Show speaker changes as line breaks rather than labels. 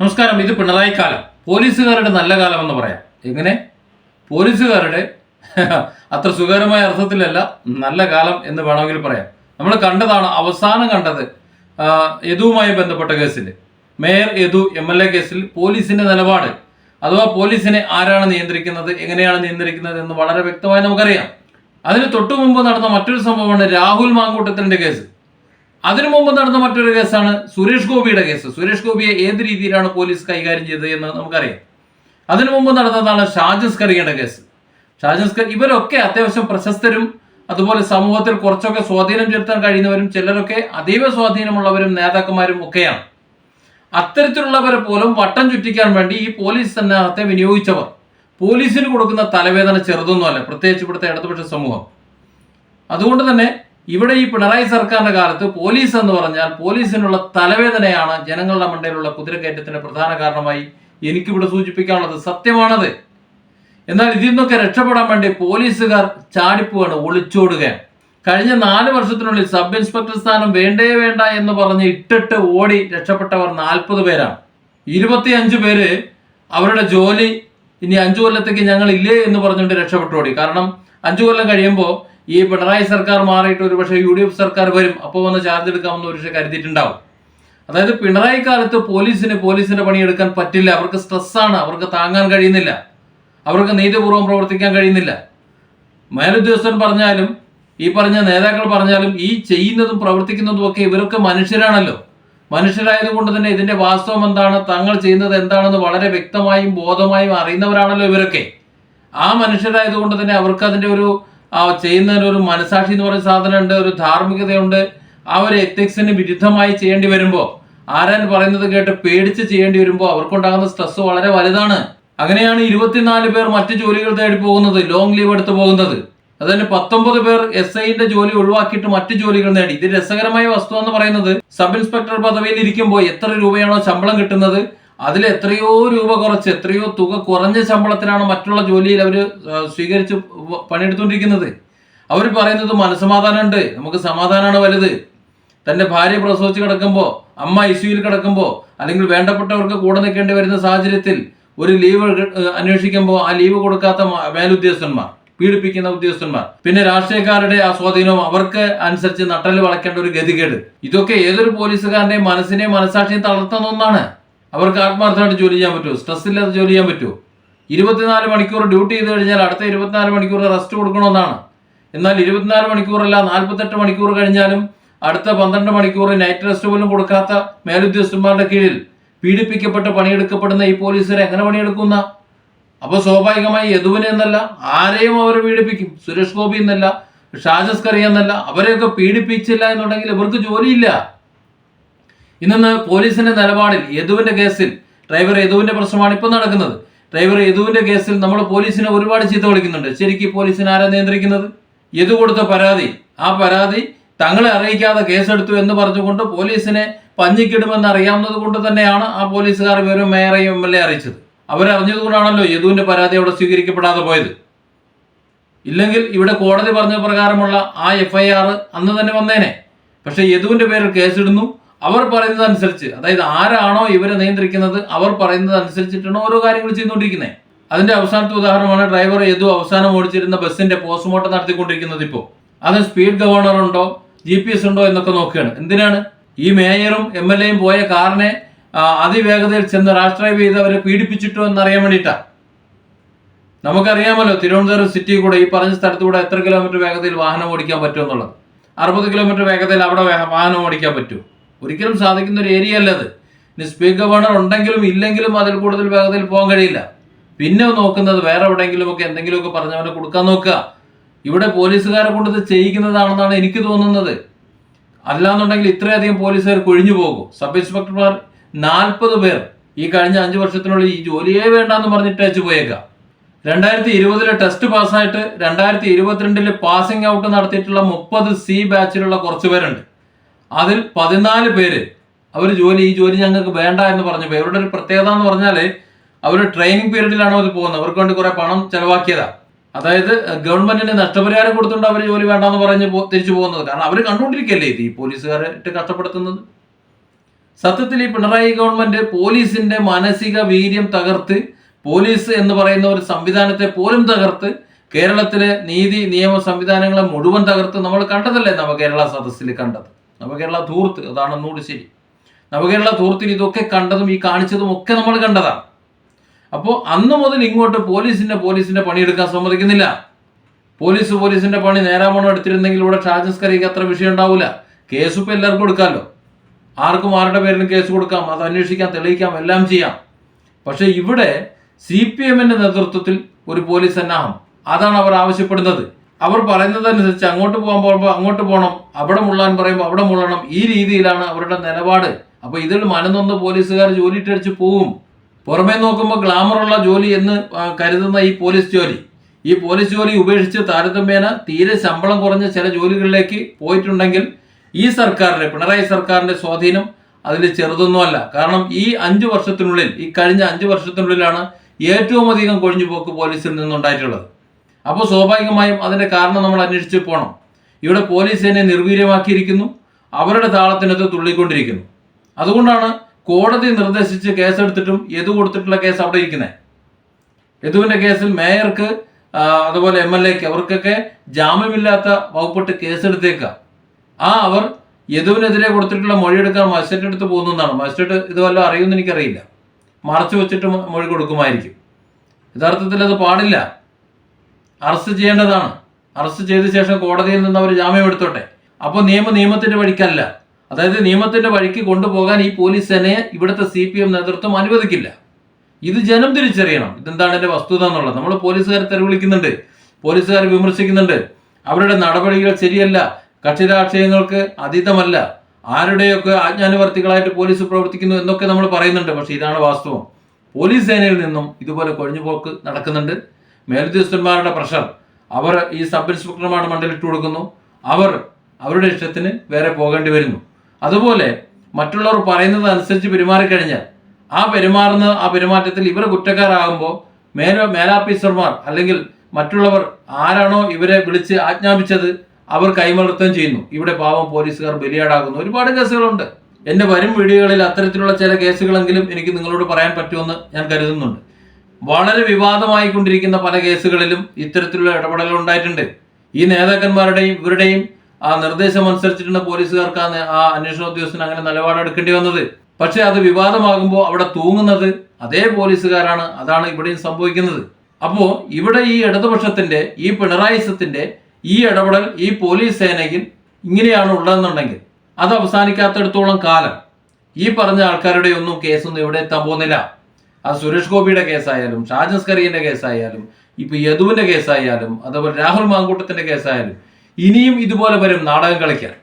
നമസ്കാരം ഇത് പിണറായി കാലം. പോലീസുകാരുടെ നല്ല കാലം എന്ന് പറയാം. എങ്ങനെ? പോലീസുകാരുടെ അത്ര സുഖകരമായ അർത്ഥത്തിലല്ല നല്ല കാലം എന്ന് വേണമെങ്കിൽ പറയാം. നമ്മൾ കണ്ടതാണ് അവസാനം കണ്ടത് യദുവുമായി ബന്ധപ്പെട്ട കേസിൽ. Mayor Yadu M L A കേസിൽ പോലീസിന്റെ നിലപാട്. അഥവാ പോലീസിനെ ആരാണ് നിയന്ത്രിക്കുന്നത് എങ്ങനെയാണ് നിയന്ത്രിക്കുന്നത് എന്ന് വളരെ വ്യക്തമായി നമുക്കറിയാം. അതിന് തൊട്ടു മുമ്പ് നടന്ന മറ്റൊരു സംഭവമാണ് രാഹുൽ മാങ്കൂട്ടത്തിന്റെ കേസ്. അതിനു മുമ്പ് നടന്ന മറ്റൊരു കേസാണ് സുരേഷ് ഗോപിയുടെ കേസ്. സുരേഷ് ഗോപിയെ ഏത് രീതിയിലാണ് പോലീസ് കൈകാര്യം ചെയ്തത് എന്ന് നമുക്കറിയാം. അതിനു മുമ്പ് നടന്നതാണ് ഷാജസ് കറിയുടെ കേസ്. ഷാജസ് കറി ഇവരൊക്കെ അത്യാവശ്യം പ്രശസ്തരും അതുപോലെ സമൂഹത്തിൽ കുറച്ചൊക്കെ സ്വാധീനം ചെലുത്താൻ കഴിയുന്നവരും ചിലരൊക്കെ അതീവ സ്വാധീനമുള്ളവരും നേതാക്കന്മാരും ഒക്കെയാണ്. അത്തരത്തിലുള്ളവരെ പോലും വട്ടം ചുറ്റിക്കാൻ വേണ്ടി ഈ പോലീസ് സന്നാഹത്തെ വിനിയോഗിച്ചവർ. പോലീസിന് കൊടുക്കുന്ന തലവേദന ചെറുതൊന്നുമല്ല പ്രത്യേകിച്ച് ഇവിടുത്തെ ഇടതുപക്ഷ സമൂഹം. അതുകൊണ്ട് തന്നെ ഇവിടെ ഈ പിണറായി സർക്കാരിന്റെ കാലത്ത് പോലീസ് എന്ന് പറഞ്ഞാൽ പോലീസിനുള്ള തലവേദനയാണ് ജനങ്ങളുടെ മണ്ടയിലുള്ള കുതിരക്കയറ്റത്തിന്റെ പ്രധാന കാരണമായി എനിക്കിവിടെ സൂചിപ്പിക്കാനുള്ളത് സത്യമാണത്. എന്നാൽ ഇതിൽ നിന്നൊക്കെ രക്ഷപ്പെടാൻ വേണ്ടി പോലീസുകാർ ചാടിപ്പോവാണ് ഒളിച്ചോടുകയാണ്. കഴിഞ്ഞ നാല് വർഷത്തിനുള്ളിൽ സബ് ഇൻസ്പെക്ടർ സ്ഥാനം വേണ്ടേ വേണ്ട എന്ന് പറഞ്ഞ് ഇട്ടിട്ട് ഓടി രക്ഷപ്പെട്ടവർ നാൽപ്പത് പേരാണ്. ഇരുപത്തിയഞ്ച് പേര് അവരുടെ ജോലി ഇനി അഞ്ചു കൊല്ലത്തേക്ക് ഞങ്ങൾ ഇല്ലേ എന്ന് പറഞ്ഞുകൊണ്ട് രക്ഷപ്പെട്ടു ഓടി. കാരണം അഞ്ചു കൊല്ലം കഴിയുമ്പോൾ ഈ പിണറായി സർക്കാർ മാറിയിട്ട് ഒരു പക്ഷേ യു ഡി എഫ് സർക്കാർ വരും അപ്പോൾ വന്ന് ചാർജ് എടുക്കാമെന്ന് ഒരു പക്ഷേ കരുതിയിട്ടുണ്ടാവും. അതായത് പിണറായി കാലത്ത് പോലീസിന് പോലീസിന്റെ പണിയെടുക്കാൻ പറ്റില്ല. അവർക്ക് സ്ട്രെസ്സാണ് അവർക്ക് താങ്ങാൻ കഴിയുന്നില്ല. അവർക്ക് നീതിപൂർവം പ്രവർത്തിക്കാൻ കഴിയുന്നില്ല. മേലുദ്യോഗസ്ഥൻ പറഞ്ഞാലും ഈ പറഞ്ഞ നേതാക്കൾ പറഞ്ഞാലും ഈ ചെയ്യുന്നതും പ്രവർത്തിക്കുന്നതും ഒക്കെ ഇവരൊക്കെ മനുഷ്യരാണല്ലോ. മനുഷ്യരായതുകൊണ്ട് തന്നെ ഇതിന്റെ വാസ്തവം എന്താണ്? തങ്ങൾ ചെയ്യുന്നത് എന്താണെന്ന് വളരെ വ്യക്തമായും ബോധമായും അറിയുന്നവരാണല്ലോ ഇവരൊക്കെ. ആ മനുഷ്യരായതുകൊണ്ട് തന്നെ അവർക്ക് അതിന്റെ ഒരു ആ ചെയ്യുന്നതിന് ഒരു മനസാക്ഷി എന്ന് പറയുന്ന സാധനമുണ്ട് ഒരു ധാർമ്മികതയുണ്ട്. ആ ഒരു എത്തിക്സിന് വിരുദ്ധമായി ചെയ്യേണ്ടി വരുമ്പോൾ ആരാൻ പറയുന്നത് കേട്ട് പേടിച്ച് ചെയ്യേണ്ടി വരുമ്പോൾ അവർക്കുണ്ടാകുന്ന സ്ട്രെസ് വളരെ വലുതാണ്. അങ്ങനെയാണ് ഇരുപത്തിനാല് പേർ മറ്റു ജോലികൾ തേടി പോകുന്നത് ലോങ് ലീവ് എടുത്ത് പോകുന്നത്. അതുതന്നെ പത്തൊമ്പത് പേർ എസ് ഐന്റെ ജോലി ഒഴിവാക്കിയിട്ട് മറ്റു ജോലികൾ നേടി ഇത് രസകരമായ വസ്തു എന്ന് പറയുന്നത് സബ് ഇൻസ്പെക്ടർ പദവിയിൽ ഇരിക്കുമ്പോൾ എത്ര രൂപയാണോ ശമ്പളം കിട്ടുന്നത് അതിൽ എത്രയോ രൂപ കുറച്ച് എത്രയോ തുക കുറഞ്ഞ ശമ്പളത്തിനാണ് മറ്റുള്ള ജോലിയിൽ അവർ സ്വീകരിച്ച് പണിയെടുത്തുകൊണ്ടിരിക്കുന്നത് അവർ പറയുന്നത് മനസ്സമാധാനമുണ്ട് നമുക്ക് സമാധാനമാണ് വലുത്. തന്റെ ഭാര്യ പ്രസവിച്ച് കിടക്കുമ്പോൾ അമ്മ ഐസിയുയിൽ കിടക്കുമ്പോൾ അല്ലെങ്കിൽ വേണ്ടപ്പെട്ടവർക്ക് കൂടെ നിൽക്കേണ്ടി വരുന്ന സാഹചര്യത്തിൽ ഒരു ലീവ് അന്വേഷിക്കുമ്പോൾ ആ ലീവ് കൊടുക്കാത്ത മേലുദ്യോഗസ്ഥന്മാർ പീഡിപ്പിക്കുന്ന ഉദ്യോഗസ്ഥന്മാർ പിന്നെ രാഷ്ട്രീയക്കാരുടെ ആ സ്വാധീനവും അവർക്ക് അനുസരിച്ച് നട്ടൽ വളയ്ക്കേണ്ട ഒരു ഗതികേട്. ഇതൊക്കെ ഏതൊരു പോലീസുകാരന്റെയും മനസ്സിനെയും മനസാക്ഷിയും തളർത്തുന്ന ഒന്നാണ്. അവർക്ക് ആത്മാർത്ഥമായിട്ട് ജോലി ചെയ്യാൻ പറ്റുമോ? സ്ട്രെസ് ഇല്ലാതെ ജോലി ചെയ്യാൻ പറ്റുമോ? ഇരുപത്തിനാല് മണിക്കൂർ ഡ്യൂട്ടി ചെയ്ത് കഴിഞ്ഞാൽ അടുത്ത ഇരുപത്തിനാല് മണിക്കൂർ റെസ്റ്റ് കൊടുക്കണമെന്നാണ്. എന്നാൽ ഇരുപത്തിനാല് മണിക്കൂറല്ല നാൽപ്പത്തെട്ട് മണിക്കൂർ കഴിഞ്ഞാലും അടുത്ത പന്ത്രണ്ട് മണിക്കൂർ നൈറ്റ് റെസ്റ്റ് പോലും കൊടുക്കാത്ത മേലുദ്യോഗസ്ഥന്മാരുടെ കീഴിൽ പീഡിപ്പിക്കപ്പെട്ട് പണിയെടുക്കപ്പെടുന്ന ഈ പോലീസുകാരെ എങ്ങനെ പണിയെടുക്കുന്ന? അപ്പോൾ സ്വാഭാവികമായി യദുവിനെ എന്നല്ല ആരെയും അവർ പീഡിപ്പിക്കും. സുരേഷ് ഗോപി എന്നല്ല ഷാജസ് കറി എന്നല്ല അവരെയൊക്കെ പീഡിപ്പിച്ചില്ല എന്നുണ്ടെങ്കിൽ ഇവർക്ക് ജോലിയില്ല. ഇന്ന് പോലീസിന്റെ നിലപാടിൽ യദുവിന്റെ കേസിൽ ഡ്രൈവർ യദുവിന്റെ പ്രശ്നമാണ് ഇപ്പൊ നടക്കുന്നത്. ഡ്രൈവർ യദുവിന്റെ കേസിൽ നമ്മൾ പോലീസിനെ ഒരുപാട് ചീത്ത വിളിക്കുന്നുണ്ട്. ശരിക്കും പോലീസിനെ ആരാ നിയന്ത്രിക്കുന്നത്? യദു കൊടുത്ത പരാതി. ആ പരാതി തങ്ങളെ അറിയിക്കാതെ കേസെടുത്തു എന്ന് പറഞ്ഞുകൊണ്ട് പോലീസിനെ പഞ്ഞിക്കിടുമെന്ന് അറിയാവുന്നത് കൊണ്ട് തന്നെയാണ് ആ പോലീസുകാർ ഇവരും മേയറെയും എം എൽ എ അറിയിച്ചത്. അവരറിഞ്ഞതുകൊണ്ടാണല്ലോ യദുവിന്റെ പരാതി അവിടെ സ്വീകരിക്കപ്പെടാതെ പോയത്. ഇല്ലെങ്കിൽ ഇവിടെ കോടതി പറഞ്ഞ പ്രകാരമുള്ള ആ എഫ്ഐആർ അന്ന് തന്നെ വന്നേനെ. പക്ഷേ യദുവിന്റെ പേരിൽ കേസിടുന്നു. അവർ പറയുന്നത് അനുസരിച്ച് അതായത് ആരാണോ ഇവരെ നിയന്ത്രിക്കുന്നത് അവർ പറയുന്നത് അനുസരിച്ചിട്ടാണ് ഓരോ കാര്യങ്ങൾ ചെയ്തുകൊണ്ടിരിക്കുന്നത് അതിന്റെ അവസാനത്തെ ഉദാഹരണമാണ് ഡ്രൈവർ ഏതു അവസാനം ഓടിച്ചിരുന്ന ബസ്സിന്റെ പോസ്റ്റ്മോർട്ടം നടത്തിക്കൊണ്ടിരിക്കുന്നത് ഇപ്പോൾ അത് സ്പീഡ് ഗവർണർ ഉണ്ടോ ജി പി എസ് ഉണ്ടോ എന്നൊക്കെ നോക്കുകയാണ്. എന്തിനാണ്? ഈ മേയറും എം എൽ എയും പോയ കാറിനെ അതിവേഗതയിൽ ചെന്ന് റാഷ് ഡ്രൈവ് ചെയ്ത് അവരെ പീഡിപ്പിച്ചിട്ടോ എന്നറിയാൻ വേണ്ടിയിട്ടാണ് നമുക്കറിയാമല്ലോ തിരുവനന്തപുരം സിറ്റി കൂടെ ഈ പറഞ്ഞ സ്ഥലത്ത് കൂടെ എത്ര കിലോമീറ്റർ വേഗതയിൽ വാഹനം ഓടിക്കാൻ പറ്റുമെന്നുള്ളത് അറുപത് കിലോമീറ്റർ വേഗതയിൽ അവിടെ വാഹനം ഓടിക്കാൻ പറ്റുമോ? ഒരിക്കലും സാധിക്കുന്ന ഒരു ഏരിയ അല്ലത് ഇനി സ്പീഡ് ഗവർണർ ഉണ്ടെങ്കിലും ഇല്ലെങ്കിലും അതിൽ കൂടുതൽ വേഗതയിൽ പോകാൻ കഴിയില്ല. പിന്നെ നോക്കുന്നത് വേറെ എവിടെയെങ്കിലും ഒക്കെ എന്തെങ്കിലുമൊക്കെ പറഞ്ഞവനെ കൊടുക്കാൻ നോക്കുക. ഇവിടെ പോലീസുകാരെ കൊണ്ട് ഇത് ചെയ്യിക്കുന്നതാണെന്നാണ് എനിക്ക് തോന്നുന്നത്. അല്ലാന്നുണ്ടെങ്കിൽ ഇത്രയധികം പോലീസുകാർ കൊഴിഞ്ഞു പോകും. സബ് ഇൻസ്പെക്ടർമാർ നാൽപ്പത് പേർ ഈ കഴിഞ്ഞ അഞ്ച് വർഷത്തിനുള്ളിൽ ഈ ജോലിയേ വേണ്ടാന്ന് പറഞ്ഞിട്ട് അയച്ചു പോയേക്കാം. രണ്ടായിരത്തി ഇരുപതിലെ ടെസ്റ്റ് പാസ്സായിട്ട് രണ്ടായിരത്തി ഇരുപത്തിരണ്ടിൽ പാസിംഗ് ഔട്ട് നടത്തിയിട്ടുള്ള മുപ്പത് സി ബാച്ചിലുള്ള കുറച്ച് പേരുണ്ട്. അതിൽ പതിനാല് പേര് അവർ ജോലി ഈ ജോലി ഞങ്ങൾക്ക് വേണ്ട എന്ന് പറഞ്ഞു ഇവരുടെ ഒരു പ്രത്യേകത എന്ന് പറഞ്ഞാൽ അവർ ട്രെയിനിങ് പീരീഡിലാണ് അവർ പോകുന്നത്? അവർക്ക് വേണ്ടി കുറെ പണം ചെലവാക്കിയതാ. അതായത് ഗവൺമെന്റിന് നഷ്ടപരിഹാരം കൊടുത്തുകൊണ്ട് അവർ ജോലി വേണ്ടെന്ന് പറഞ്ഞ് തിരിച്ചു പോകുന്നത്. കാരണം അവർ കണ്ടുകൊണ്ടിരിക്കല്ലേ ഇത് ഈ പോലീസുകാരെ ഇട്ട് കഷ്ടപ്പെടുത്തുന്നത്? സത്യത്തിൽ ഈ പിണറായി ഗവൺമെന്റ് പോലീസിന്റെ മാനസിക വീര്യം തകർത്ത് പോലീസ് എന്ന് പറയുന്ന ഒരു സംവിധാനത്തെ പോലും തകർത്ത് കേരളത്തിലെ നീതി നിയമ സംവിധാനങ്ങളെ മുഴുവൻ തകർത്ത് നമ്മൾ കണ്ടതല്ലേ നവകേരള സദസ്സിൽ കണ്ടത്? നവകേരള ധൂർത്ത് അതാണ് ഒന്നുകൂടി ശരി. നവകേരള തൂർത്തിൽ ഇതൊക്കെ കണ്ടതും ഈ കാണിച്ചതും ഒക്കെ നമ്മൾ കണ്ടതാണ്. അപ്പോൾ അന്ന് മുതൽ ഇങ്ങോട്ട് പോലീസിന്റെ പോലീസിന്റെ പണിയെടുക്കാൻ സമ്മതിക്കുന്നില്ല. പോലീസ് പോലീസിന്റെ പണി നേരാമണം എടുത്തിരുന്നെങ്കിൽ ഇവിടെ ചാർജസ് കറിക്ക് അത്ര വിഷയം ഉണ്ടാവില്ല കേസ് ഇപ്പം എല്ലാവർക്കും കൊടുക്കാമല്ലോ ആർക്കും ആരുടെ പേരിലും കേസ് കൊടുക്കാം അത് അന്വേഷിക്കാം തെളിയിക്കാം എല്ലാം ചെയ്യാം. പക്ഷേ ഇവിടെ സി പി എമ്മിന്റെ നേതൃത്വത്തിൽ ഒരു പോലീസ് സന്നാഹം. അതാണ് അവർ ആവശ്യപ്പെടുന്നത്. അവർ പറയുന്നതനുസരിച്ച് അങ്ങോട്ട് പോകാൻ പോകുമ്പോൾ അങ്ങോട്ട് പോകണം അവിടെ മുള്ളാൻ പറയുമ്പോൾ അവിടെ മുള്ളണം ഈ രീതിയിലാണ് അവരുടെ നിലപാട്. അപ്പോൾ ഇതിൽ മനന്നൊന്ന് പോലീസുകാർ ജോലിയിട്ടടിച്ച് പോവും. പുറമേ നോക്കുമ്പോൾ ഗ്ലാമറുള്ള ജോലി എന്ന് കരുതുന്ന ഈ പോലീസ് ജോലി. ഈ പോലീസ് ജോലി ഉപേക്ഷിച്ച് താരതമ്യേന തീരെ ശമ്പളം കുറഞ്ഞ ചില ജോലികളിലേക്ക് പോയിട്ടുണ്ടെങ്കിൽ ഈ സർക്കാരിന്റെ പിണറായി സർക്കാരിന്റെ സ്വാധീനം അതിൽ ചെറുതൊന്നുമല്ല. കാരണം ഈ അഞ്ചു വർഷത്തിനുള്ളിൽ ഈ കഴിഞ്ഞ അഞ്ചു വർഷത്തിനുള്ളിലാണ് ഏറ്റവും അധികം കൊഴിഞ്ഞുപോക്ക് പോലീസിൽ നിന്നുണ്ടായിട്ടുള്ളത്. അപ്പോൾ സ്വാഭാവികമായും അതിന്റെ കാരണം നമ്മൾ അന്വേഷിച്ച് പോകണം ഇവിടെ പോലീസ് എന്നെ നിർവീര്യമാക്കിയിരിക്കുന്നു. അവരുടെ താളത്തിനകത്ത് തുള്ളിക്കൊണ്ടിരിക്കുന്നു. അതുകൊണ്ടാണ് കോടതി നിർദ്ദേശിച്ച് കേസെടുത്തിട്ടും യദു കൊടുത്തിട്ടുള്ള കേസ് അവിടെ ഇരിക്കുന്നത്. യദുവിന്റെ കേസിൽ മേയർക്ക് അതുപോലെ എം എൽ എക്ക് അവർക്കൊക്കെ ജാമ്യമില്ലാത്ത വകുപ്പിട്ട് കേസെടുത്തേക്കുക. ആ അവർ യദുവിനെതിരെ കൊടുത്തിട്ടുള്ള മൊഴിയെടുക്കാൻ മജിസ്ട്രേറ്റ് എടുത്ത് പോകുന്നതാണ് മജിസ്ട്രേറ്റ് ഇത് വല്ലതും അറിയുമെന്ന് എനിക്കറിയില്ല. മറച്ചു വെച്ചിട്ട് മൊഴി കൊടുക്കുമായിരിക്കും. യഥാർത്ഥത്തിൽ അത് പാടില്ല. അറസ്റ്റ് ചെയ്യേണ്ടതാണ്. അറസ്റ്റ് ചെയ്ത ശേഷം കോടതിയിൽ നിന്ന് അവർ ജാമ്യം എടുത്തോട്ടെ. അപ്പോൾ നിയമ നിയമത്തിന്റെ വഴിക്കല്ല. അതായത് നിയമത്തിന്റെ വഴിക്ക് കൊണ്ടുപോകാൻ ഈ പോലീസ് സേനയെ ഇവിടുത്തെ സി പി എം നേതൃത്വം അനുവദിക്കില്ല. ഇത് ജനം തിരിച്ചറിയണം. ഇതെന്താണ് എന്റെ വസ്തുത എന്നുള്ളത്. നമ്മൾ പോലീസുകാരെ തെരുവിളിക്കുന്നുണ്ട്. പോലീസുകാർ വിമർശിക്കുന്നുണ്ട്. അവരുടെ നടപടികൾ ശരിയല്ല. കക്ഷി രാഷ്ട്രീയങ്ങൾക്ക് അതീതമല്ല. ആരുടെയൊക്കെ ആജ്ഞാനുവർത്തികളായിട്ട് പോലീസ് പ്രവർത്തിക്കുന്നു എന്നൊക്കെ നമ്മൾ പറയുന്നുണ്ട്. പക്ഷെ ഇതാണ് വാസ്തവം. പോലീസ് സേനയിൽ നിന്നും ഇതുപോലെ കൊഴിഞ്ഞുപോക്ക് നടക്കുന്നുണ്ട്. മേലുദ്യോഗസ്ഥന്മാരുടെ പ്രഷർ. അവർ ഈ സബ് ഇൻസ്പെക്ടർമാരുടെ മണ്ടലിട്ട് കൊടുക്കുന്നു. അവർ അവരുടെ ഇഷ്ടത്തിന് വേറെ പോകേണ്ടി വരുന്നു. അതുപോലെ മറ്റുള്ളവർ പറയുന്നത് അനുസരിച്ച് പെരുമാറിക്കഴിഞ്ഞാൽ ആ പെരുമാറുന്ന ആ പെരുമാറ്റത്തിൽ ഇവർ കുറ്റക്കാരാകുമ്പോൾ മേല മേലാഫീസർമാർ അല്ലെങ്കിൽ മറ്റുള്ളവർ ആരാണോ ഇവരെ വിളിച്ച് ആജ്ഞാപിച്ചത് അവർ കൈമലർത്തം ചെയ്യുന്നു. ഇവിടെ പാവം പോലീസുകാർ ബലിയാടാകുന്നു. ഒരുപാട് കേസുകളുണ്ട്. എന്റെ വരും വീഡിയോകളിൽ അത്തരത്തിലുള്ള ചില കേസുകളെങ്കിലും എനിക്ക് നിങ്ങളോട് പറയാൻ പറ്റുമെന്ന് ഞാൻ കരുതുന്നുണ്ട്. വളരെ വിവാദമായി കൊണ്ടിരിക്കുന്ന പല കേസുകളിലും ഇത്തരത്തിലുള്ള ഇടപെടലുകൾ ഉണ്ടായിട്ടുണ്ട്. ഈ നേതാക്കന്മാരുടെയും ഇവരുടെയും ആ നിർദ്ദേശം അനുസരിച്ചിട്ടുള്ള പോലീസുകാർക്ക് ആ അന്വേഷണ ഉദ്യോഗസ്ഥന് അങ്ങനെ നിലപാടെടുക്കേണ്ടി വന്നത്. പക്ഷെ അത് വിവാദമാകുമ്പോൾ അവിടെ തൂങ്ങുന്നത് അതേ പോലീസുകാരാണ് അതാണ് ഇവിടെയും സംഭവിക്കുന്നത്. അപ്പോൾ ഇവിടെ ഈ ഇടതുപക്ഷത്തിന്റെ ഈ പിണറായിസത്തിന്റെ ഈ ഇടപെടൽ ഈ പോലീസ് സേനയിൽ ഇങ്ങനെയാണ് ഉള്ളതെന്നുണ്ടെങ്കിൽ അത് അവസാനിക്കാത്തടത്തോളം കാലം ഈ പറഞ്ഞ ആൾക്കാരുടെ ഒന്നും കേസൊന്നും ഇവിടെ എത്താൻ പോകുന്നില്ല. അത് സുരേഷ് ഗോപിയുടെ കേസായാലും ഷാജസ്കറിയുടെ കേസായാലും ഇപ്പൊ യദുവിന്റെ കേസായാലും അതേപോലെ രാഹുൽ മാങ്കൂട്ടത്തിന്റെ കേസായാലും ഇനിയും ഇതുപോലെ വരും നാടകം കളിക്കാൻ.